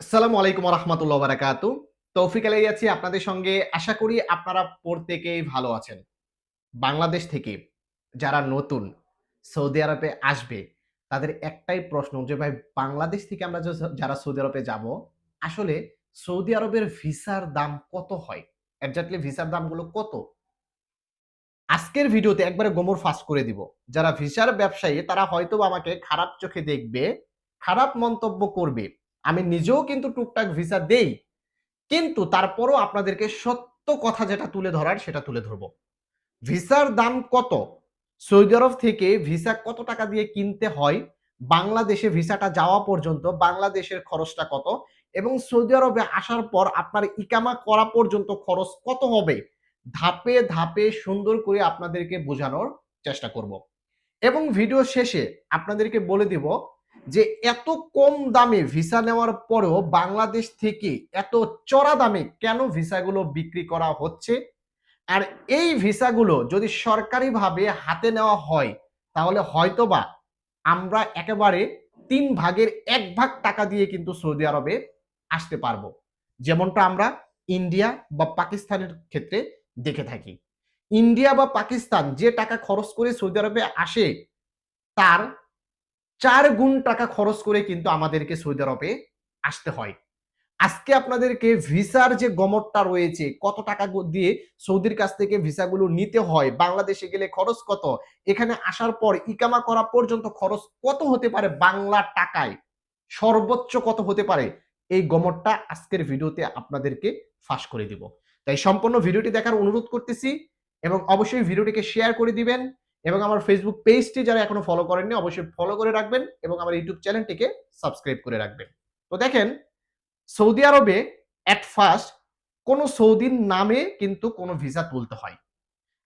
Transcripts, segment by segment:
আসসালামু আলাইকুম রহমতুল্লাহ বারাকাত তৌফিক আলাই আছি আপনাদের সঙ্গে। আশা করি আপনারা প্রত্যেকেই ভালো আছেন। বাংলাদেশ থেকে যারা নতুন সৌদি আরবে আসবে, তাদের একটাই প্রশ্ন যে, ভাই, বাংলাদেশ থেকে আমরা যারা সৌদি আরবে যাব, আসলে সৌদি আরবের ভিসার দাম কত হয়? এক্স্যাক্টলি ভিসার দামগুলো কত? আজকের ভিডিওতে একবারে গোমর ফাঁস করে দিব। যারা ভিসার ব্যবসায়ী, তারা হয়তো আমাকে খারাপ চোখে দেখবে, খারাপ মন্তব্য করবে। আমি নিজেও কিন্তু টুকটাক ভিসা দেই, কিন্তু তারপরও আপনাদেরকে সত্য কথা যেটা তুলে ধরার সেটা তুলে ধরবো। ভিসার দাম কত? সৌদি আরব থেকে ভিসা কত টাকা দিয়ে কিনতে হয়? বাংলাদেশে ভিসাটা যাওয়া পর্যন্ত বাংলাদেশের খরচটা কত? এবং সৌদি আরবে আসার পর আপনার ইকামা করা পর্যন্ত খরচ কত হবে? ধাপে ধাপে সুন্দর করে আপনাদেরকে বোঝানোর চেষ্টা করব। এবং ভিডিও শেষে আপনাদেরকে বলে দিব যে এত কম দামে ভিসা নেওয়ার পরেও বাংলাদেশ থেকে এত চড়া দামে কেন ভিসাগুলো বিক্রি করা হচ্ছে? আর এই ভিসাগুলো যদি সরকারিভাবে হাতে নেওয়া হয়, তাহলে হয়তোবা আমরা একেবারে তিন ভাগের এক ভাগ টাকা দিয়ে কিন্তু সৌদি আরবে আসতে পারব। যেমনটা আমরা ইন্ডিয়া বা পাকিস্তানের ক্ষেত্রে দেখে থাকি। ইন্ডিয়া বা পাকিস্তান যে টাকা খরচ করে সৌদি আরবে আসে, তার চার গুণ টাকা খরচ করে কিন্তু আমাদেরকে সৌদি আরবে আসতে হয়। আজকে আপনাদেরকে ভিসার যে গমরটা রয়েছে, কত টাকা দিয়ে সৌদির কাছ থেকে ভিসাগুলো নিতে হয়, বাংলাদেশে গেলে খরচ কত, এখানে আসার পর ইকামা করা পর্যন্ত খরচ কত হতে পারে বাংলা টাকায়? সর্বোচ্চ কত হতে পারে? এই গমরটা আজকের ভিডিওতে আপনাদেরকে ফাঁস করে দিব। তাই সম্পূর্ণ ভিডিওটি দেখার অনুরোধ করতেছি এবং অবশ্যই ভিডিওটিকে শেয়ার করে দিবেন। এবং আমার ফেসবুক পেজটি যারা এখনও ফলো করেননি, অবশ্যই ফলো করে রাখবেন এবং আমার ইউটিউব চ্যানেলটিকে সাবস্ক্রাইব করে রাখবেন। তো দেখেন, সৌদি আরবে অ্যাট ফার্স্ট কোনো সৌদির নামে কিন্তু কোনো ভিসা তুলতে হয়।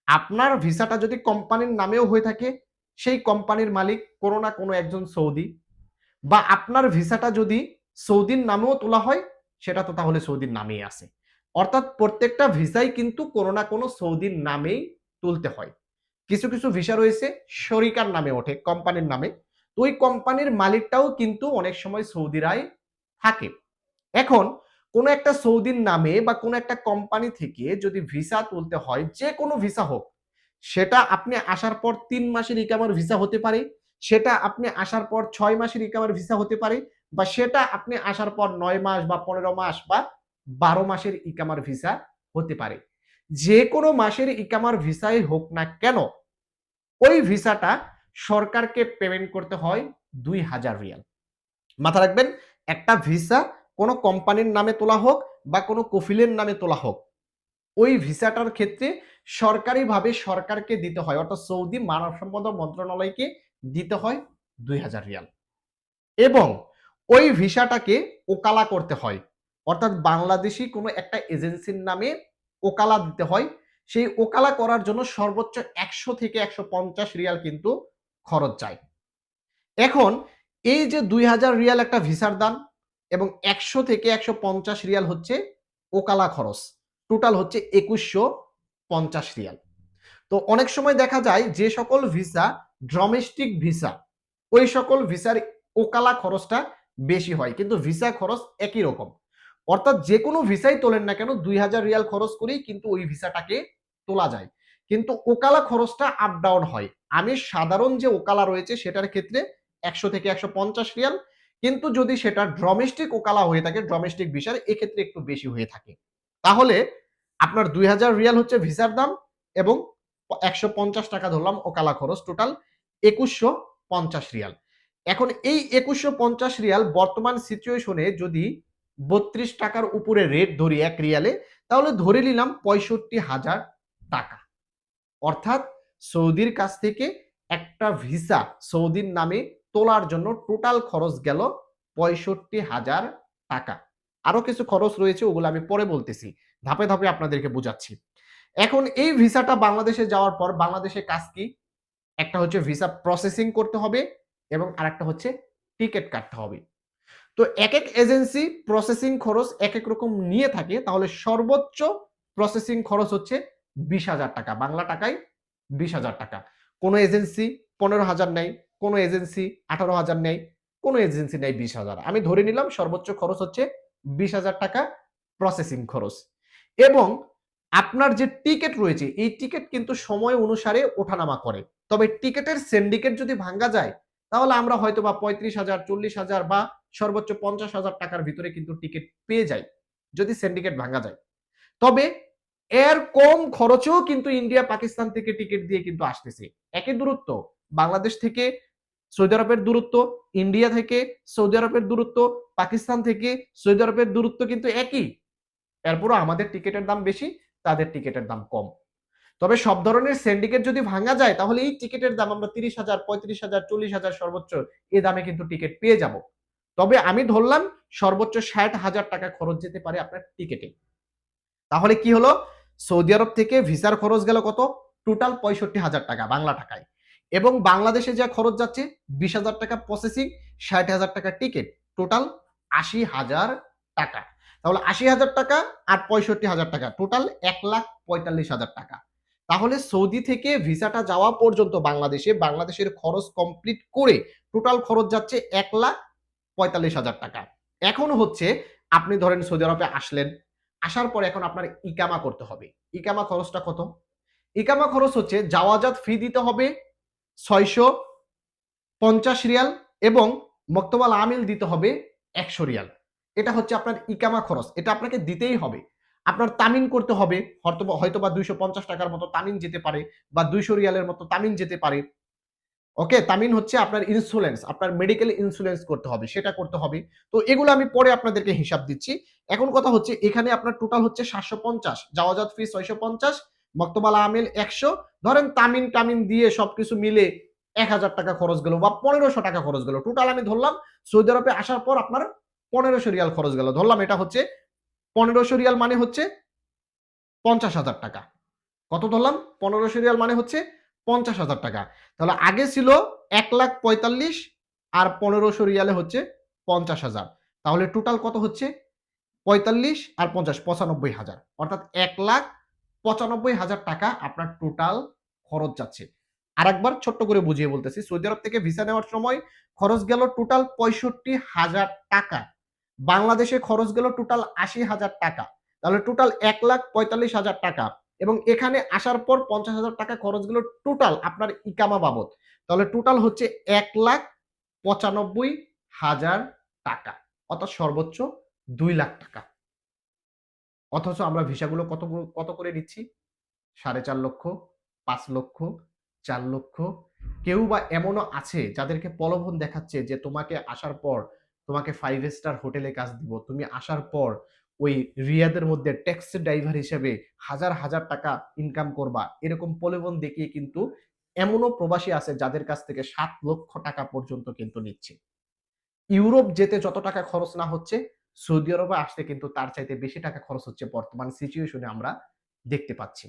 আপনার ভিসাটা যদি কোম্পানির নামেও হয়ে থাকে, সেই কোম্পানির মালিক কোনো না কোনো একজন সৌদি। বা আপনার ভিসাটা যদি সৌদির নামেও তোলা হয়, সেটা তো তাহলে সৌদির নামেই আছে। অর্থাৎ প্রত্যেকটা ভিসাই কিন্তু কোনো না কোনো সৌদির নামেই তুলতে হয়। কিছু কিছু ভিসা রয়েছে, শরিকার নামে ওঠে, কোম্পানির নামে। তো ওই কোম্পানির মালিকটাও কিন্তু অনেক সময় সৌদিরাই থাকে। এখন কোনো একটা সৌদির নামে বা কোনো একটা কোম্পানি থেকে যদি ভিসা তুলতে হয়, যে কোনো ভিসা হোক, সেটা আপনি আসার পর তিন মাসের ইকামার ভিসা হতে পারে, সেটা আপনি আসার পর ছয় মাসের ইকামার ভিসা হতে পারে, বা সেটা আপনি আসার পর নয় মাস বা পনেরো মাস বা বারো মাসের ইকামার ভিসা হতে পারে। যে কোনো মাসের ইকামার ভিসাই হোক না কেন ওই ভিসাটা সরকারকে পেমেন্ট করতে হয় দুই হাজার রিয়াল। মাথা রাখবেন, একটা ভিসা কোনো কোম্পানির নামে তোলা হোক বা কোনো কফিলের নামে তোলা হোক, ওই ভিসাটার ক্ষেত্রে সরকারিভাবে সরকারকে দিতে হয়, অর্থাৎ সৌদি মানব সম্পদ মন্ত্রণালয়কে দিতে হয় দুই হাজার রিয়াল। এবং ওই ভিসাটাকে ওকালা করতে হয়, অর্থাৎ বাংলাদেশি কোনো একটা এজেন্সির নামে ওকালা দিতে হয় সেই ওকালা করার জন্য সর্বোচ্চ একশো থেকে একশো পঞ্চাশ রিয়াল কিন্তু খরচ যায়। এখন এই যে দুই হাজার রিয়াল একটা ভিসার দাম এবং একশো থেকে একশো পঞ্চাশ রিয়াল হচ্ছে ওকালা খরচ, টোটাল হচ্ছে একুশশো পঞ্চাশ রিয়াল। তো অনেক সময় দেখা যায় যে সকল ভিসা ডোমেস্টিক ভিসা, ওই সকল ভিসার ওকালা খরচটা বেশি হয়, কিন্তু ভিসা খরচ একই রকম। অর্থাৎ যে কোনো ভিসাই তোলেন না কেন, দুই হাজার রিয়াল খরচ করেই কিন্তু ওই ভিসাটাকে তোলা যায়। কিন্তু ওকালা খরচটা আপ ডাউন হয়। আমি সাধারণ যে ওকালা রয়েছে সেটার ক্ষেত্রে একশো থেকে একশো পঞ্চাশ রিয়াল। কিন্তু যদি সেটা ড্রমেস্টিক ওকালা হয়ে থাকে ড্রমেস্টিক ভিসার, এক্ষেত্রে একটু বেশি হয়ে থাকে। তাহলে আপনার দুই হাজার রিয়াল হচ্ছে ভিসার দাম এবং একশো পঞ্চাশ টাকা ধরলাম ওকালা খরচ টোটাল একুশশো পঞ্চাশ রিয়াল। এখন এই একুশশো পঞ্চাশ রিয়াল বর্তমান সিচুয়েশনে যদি বত্রিশ টাকার উপরে রেট ধরি এক রিয়ালে, তাহলে ধরে নিলাম পঁয়ষট্টি হাজার টাকা। অর্থাৎ সৌদির কাছ থেকে একটা ভিসা সৌদির নামে তোলার জন্য টোটাল খরচ গেল পঁয়ষট্টি হাজার টাকা। আরও কিছু খরচ রয়েছে ওগুলো আমি পরে বলতেছি। ধাপে ধাপে আপনাদেরকে বোঝাচ্ছি। এখন এই ভিসাটা বাংলাদেশে যাওয়ার পর বাংলাদেশে কাজ কি? একটা হচ্ছে ভিসা প্রসেসিং করতে হবে এবং আরেকটা হচ্ছে টিকিট কাটতে হবে। তো এক এক এজেন্সি প্রসেসিং খরচ এক এক রকম নিয়ে থাকে, তাহলে সর্বোচ্চ প্রসেসিং খরচ হচ্ছে বিশ হাজার টাকা, বাংলা টাকায় বিশ হাজার টাকা। কোনো এজেন্সি পনেরো হাজার নেয়, কোনো এজেন্সি আঠারো হাজার নেয়, কোনো এজেন্সি নেয় বিশ হাজার। আমি ধরে নিলাম সর্বোচ্চ খরচ হচ্ছে বিশ হাজার টাকা প্রসেসিং খরচ। এবং আপনার যে টিকিট রয়েছে, এই টিকিট কিন্তু সময় অনুসারে ওঠানামা করে। তবে টিকিটের সিন্ডিকেট যদি ভাঙ্গা যায়, তাহলে আমরা হয়তো বা পঁয়ত্রিশ হাজার, চল্লিশ হাজার বা সর্বোচ্চ পঞ্চাশ হাজার টাকার ভিতরে কিন্তু টিকিট পেয়ে যাই, যদি সিন্ডিকেট ভাঙ্গা যায়। তবে এর কম খরচেও কিন্তু ইন্ডিয়া পাকিস্তান থেকে টিকিট দিয়ে কিন্তু আসতেছে। একই দূরত্ব, বাংলাদেশ থেকে সৌদি আরবের দূরত্ব, ইন্ডিয়া থেকে সৌদি আরবের দূরত্ব, পাকিস্তান থেকে সৌদি আরবের দূরত্ব কিন্তু একই। এরপরও আমাদের টিকিটের দাম বেশি, তাদের টিকিটের দাম কম। তবে সব ধরনের সিন্ডিকেট যদি ভাঙা যায়, তাহলে এই টিকিটের দাম আমরা তিরিশ হাজার, পঁয়ত্রিশ হাজার, চল্লিশ হাজার সর্বোচ্চ এ দামে কিন্তু টিকিট পেয়ে যাব। তবে আমি ধরলাম সর্বোচ্চ ষাট হাজার টাকা খরচ যেতে পারে আপনার টিকিটে। তাহলে কি হলো? সৌদি আরব থেকে ভিসার খরচ গেল কত? টোটাল পঁয়ষট্টি হাজার টাকা বাংলা টাকায়। এবং বাংলাদেশে যা খরচ যাচ্ছে, বিশ হাজার টাকা প্রসেসিং ষাট হাজার টাকা টিকিট টোটাল আশি হাজার টাকা। তাহলে আশি হাজার টাকা আর পঁয়ষট্টি হাজার টাকা টোটাল এক লাখ পঁয়তাল্লিশ হাজার টাকা। তাহলে সৌদি থেকে ভিসাটা যাওয়া পর্যন্ত বাংলাদেশে, বাংলাদেশের খরচ কমপ্লিট করে টোটাল খরচ যাচ্ছে এক লাখ পঁয়তাল্লিশ হাজার টাকা। এখন হচ্ছে, আপনি ধরেন সৌদি আরবে আসলেন আসার পর এখন আপনার ইকামা করতে হবে। ইকামা খরচটা কত? ইকামা খরচ হচ্ছে যাওয়াজাত ফি দিতে হবে ছয়শো পঞ্চাশ রিয়াল এবং মক্তবাল আমিল দিতে হবে একশো রিয়াল। এটা হচ্ছে আপনার ইকামা খরচ। এটা আপনাকে দিতেই হবে। আপনার তামিন করতে হবে হয়তো হয়তো বা দুইশো পঞ্চাশ টাকার মতো তামিন যেতে পারে বা দুইশো রিয়ালের মতো তামিন যেতে পারে। ওকে তামিন হচ্ছে আপনার ইন্স্যুরেন্স আপনার মেডিকেল ইন্স্যুরেন্স করতে হবে, সেটা করতে হবে। তো এগুলো আমি পরে আপনাদেরকে হিসাব দিচ্ছি। এখন কথা হচ্ছে, এখানে আপনার টোটাল হচ্ছে সাতশো পঞ্চাশ যাওয়াজাত ফি ছয়শো পঞ্চাশ, মক্তবালা আমেল একশো। ধরেন তামিন টামিন দিয়ে সবকিছু মিলে এক হাজার টাকা খরচ গেল বা পনেরোশো টাকা খরচ গেল। টোটাল আমি ধরলাম, সৌদি আরবে আসার পর আপনার পনেরোশো রিয়াল খরচ গেল। ধরলাম এটা হচ্ছে পনেরোশো রিয়াল মানে হচ্ছে পঞ্চাশ হাজার টাকা। কত ধরলাম? পনেরোশো রিয়াল মানে হচ্ছে পঞ্চাশ হাজার টাকা। তাহলে আগে ছিল এক লাখ পঁয়তাল্লিশ আর পনেরোশো রিয়ালে হচ্ছে পঞ্চাশ হাজার। তাহলে টোটাল কত হচ্ছে? পঁয়তাল্লিশ আর পঞ্চাশ, পঁচানব্বই হাজার। অর্থাৎ এক লাখ পঁচানব্বই হাজার টাকা আপনার টোটাল খরচ যাচ্ছে। আর একবার ছোট্ট করে বুঝিয়ে বলতেছি, সৌদি আরব থেকে ভিসা নেওয়ার সময় খরচ গেল টোটাল পঁয়ষট্টি হাজার টাকা। বাংলাদেশে খরচ গেল টোটাল আশি হাজার টাকা। তাহলে টোটাল এক লাখ পঁয়তাল্লিশ হাজার টাকা। এবং এখানে আসার পর পঞ্চাশ হাজার টাকা খরচ গেল টোটাল আপনার ইকামা বাবদ। তাহলে টোটাল হচ্ছে এক লাখ পঁচানব্বই হাজার টাকা, অর্থাৎ সর্বোচ্চ দুই লাখ টাকা। অথচ আমরা ভিসাগুলো কত কত করে নিচ্ছি? সাড়ে চার লক্ষ, পাঁচ লক্ষ, চার লক্ষ। কেউ বা এমনও আছে যাদেরকে প্রলোভন দেখাচ্ছে যে তোমাকে আসার পর তোমাকে ফাইভ স্টার হোটেলে কাজ দিব, তুমি আসার পর ওই রিয়াদের মধ্যে ট্যাক্সি ড্রাইভার হিসেবে হাজার হাজার টাকা ইনকাম করবা। এরকম প্রলোভন দেখিয়ে কিন্তু এমনও প্রবাসী আছে যাদের কাছ থেকে সাত লক্ষ টাকা পর্যন্ত কিন্তু নিচ্ছে। ইউরোপ যেতে যত টাকা খরচ না হচ্ছে, সৌদি আরবে আসতে কিন্তু তার চাইতে বেশি টাকা খরচ হচ্ছে বর্তমান সিচুয়েশনে আমরা দেখতে পাচ্ছি।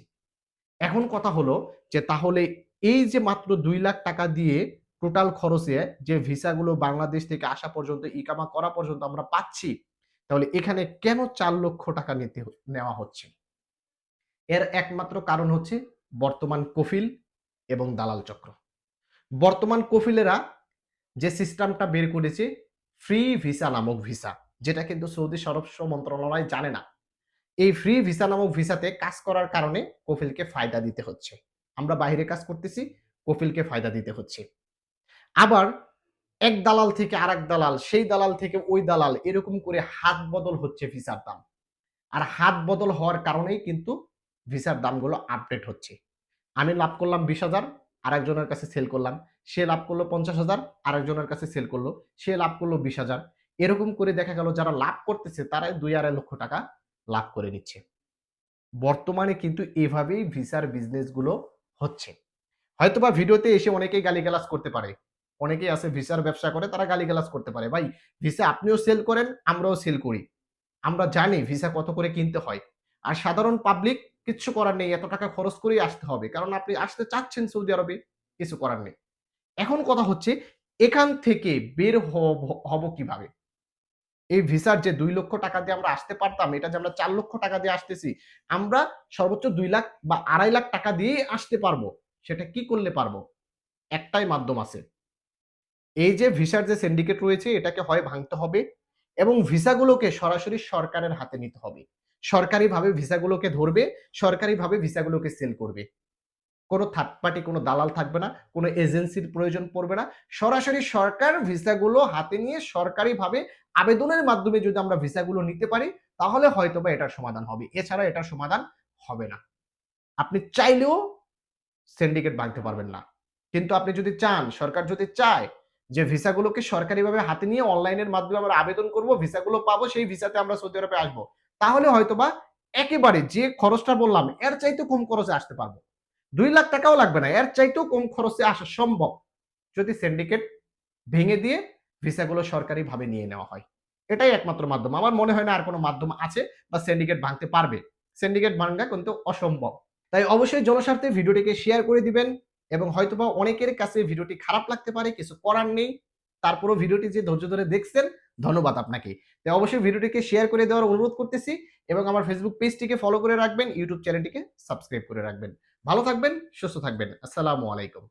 এখন কথা হলো যে তাহলে এই যে মাত্র দুই লাখ টাকা দিয়ে টোটাল খরচে যে ভিসাগুলো বাংলাদেশ থেকে আসা পর্যন্ত, ইকামা করা পর্যন্ত আমরা পাচ্ছি তাহলে এখানে কেন চার লক্ষ টাকা নিতে নেওয়া হচ্ছে? এর একমাত্র কারণ হচ্ছে বর্তমান কফিল এবং দালাল চক্র। বর্তমান কফিলেরা যে সিস্টেমটা বের করেছে, ফ্রি ভিসা নামক ভিসা, যেটা কিন্তু সৌদি স্বরাষ্ট্র মন্ত্রণালয় জানে না, এই ফ্রি ভিসা নামক ভিসাতে কাজ করার কারণে কফিলকে ফায়দা দিতে হচ্ছে। আমরা বাইরে কাজ করতেছি, কফিলকে ফায়দা দিতে হচ্ছে। আবার এক দালাল থেকে আরেক দালাল, সেই দালাল থেকে ওই দালাল, এরকম করে হাত বদল হচ্ছে ভিসার দাম। আর হাত বদল হওয়ার কারণেই কিন্তু ভিসার দামগুলো আপডেট হচ্ছে। আমি লাভ করলাম বিশ হাজার, আরেকজনের কাছে সেল করলাম। সে লাভ করল পঞ্চাশ হাজার, আরেকজনের কাছে সেল করল। সে লাভ করল বিশ হাজার। এরকম করে দেখা গেল যারা লাভ করতেছে, তারাই দুই আড়াই লক্ষ টাকা লাভ করে নিচ্ছে। বর্তমানে কিন্তু এভাবেই ভিসার বিজনেসগুলো হচ্ছে। হয়তোবা ভিডিওতে এসে অনেকেই গালিগালাজ করতে পারে। অনেকেই আছে ভিসার ব্যবসা করে, তারা গালিগালাজ করতে পারে। ভাই, ভিসা আপনিও সেল করেন, আমরাও সেল করি। আমরা জানি ভিসা কত করে কিনতে হয়। আর সাধারণ পাবলিক কিচ্ছু করার নেই, এত টাকা খরচ করেই আসতে হবে। কারণ আপনি আসতে চাচ্ছেন সৌদি আরবে, কিছু করার নেই। এখন কথা হচ্ছে, এখান থেকে বের হব কীভাবে? এই ভিসার যে দুই লক্ষ টাকা দিয়ে আমরা আসতে পারতাম, এটা যে আমরা চার লক্ষ টাকা দিয়ে আসতেছি, আমরা সর্বোচ্চ দুই লাখ বা আড়াই লাখ টাকা দিয়েই আসতে পারব। সেটা কি করলে পারব? একটাই মাধ্যম আছে। এই যে ভিসার যে সিন্ডিকেট রয়েছে, এটাকে হয় ভাঙতে হবে এবং ভিসাগুলোকে সরাসরি সরকারের হাতে নিতে হবে। সরকারিভাবে ভিসাগুলোকে ধরবে, সরকারিভাবে ভিসাগুলোকে সেল করবে। কোনো থার্ড পার্টি কোনো দালাল থাকবে না, কোনো এজেন্সির প্রয়োজন পড়বে না। সরাসরি সরকার ভিসাগুলো হাতে নিয়ে সরকারিভাবে আবেদনের মাধ্যমে যদি আমরা ভিসাগুলো নিতে পারি, তাহলে হয়তোবা এটার সমাধান হবে। এছাড়া এটার সমাধান হবে না। আপনি চাইলেও সিন্ডিকেট ভাঙতে পারবেন না। কিন্তু আপনি যদি চান, সরকার যদি চায় যে ভিসাগুলোকে সরকারিভাবে হাতে নিয়ে অনলাইনের মাধ্যমে আমরা আবেদন করব, ভিসাগুলো পাবো, সেই ভিসাতে আমরা সৌদি আরবে আসব। তাহলে হয়তোবা একেবারে যে খরচটা বললাম, এর চাইতে কম খরচে আসতে পারব। দুই লাখ টাকাও লাগবে না, এর চাইতেও কম খরচে আসা সম্ভব যদি সিন্ডিকেট ভেঙে দিয়ে ভিসাগুলো সরকারিভাবে নিয়ে নেওয়া হয়। এটাই একমাত্র মাধ্যম। আমার মনে হয় না আর কোনো মাধ্যম আছে বা সিন্ডিকেট ভাঙতে পারবে। সিন্ডিকেট ভাঙা কিন্তু অসম্ভব। তাই অবশ্যই জনস্বার্থে ভিডিওটিকে শেয়ার করে দিবেন। এবং হয়তোবা অনেকের কাছে ভিডিওটি খারাপ লাগতে পারে, কিছু করার নেই। তারপরও ভিডিওটি যে ধৈর্য ধরে দেখছেন, ধন্যবাদ আপনাকে। তো অবশ্যই ভিডিওটিকে শেয়ার করে দেওয়ার অনুরোধ করতেছি এবং আমার ফেসবুক পেজটিকে ফলো করে রাখবেন ইউটিউব চ্যানেলটিকে সাবস্ক্রাইব করে রাখবেন। ভালো থাকবেন, সুস্থ থাকবেন। আসসালামু আলাইকুম।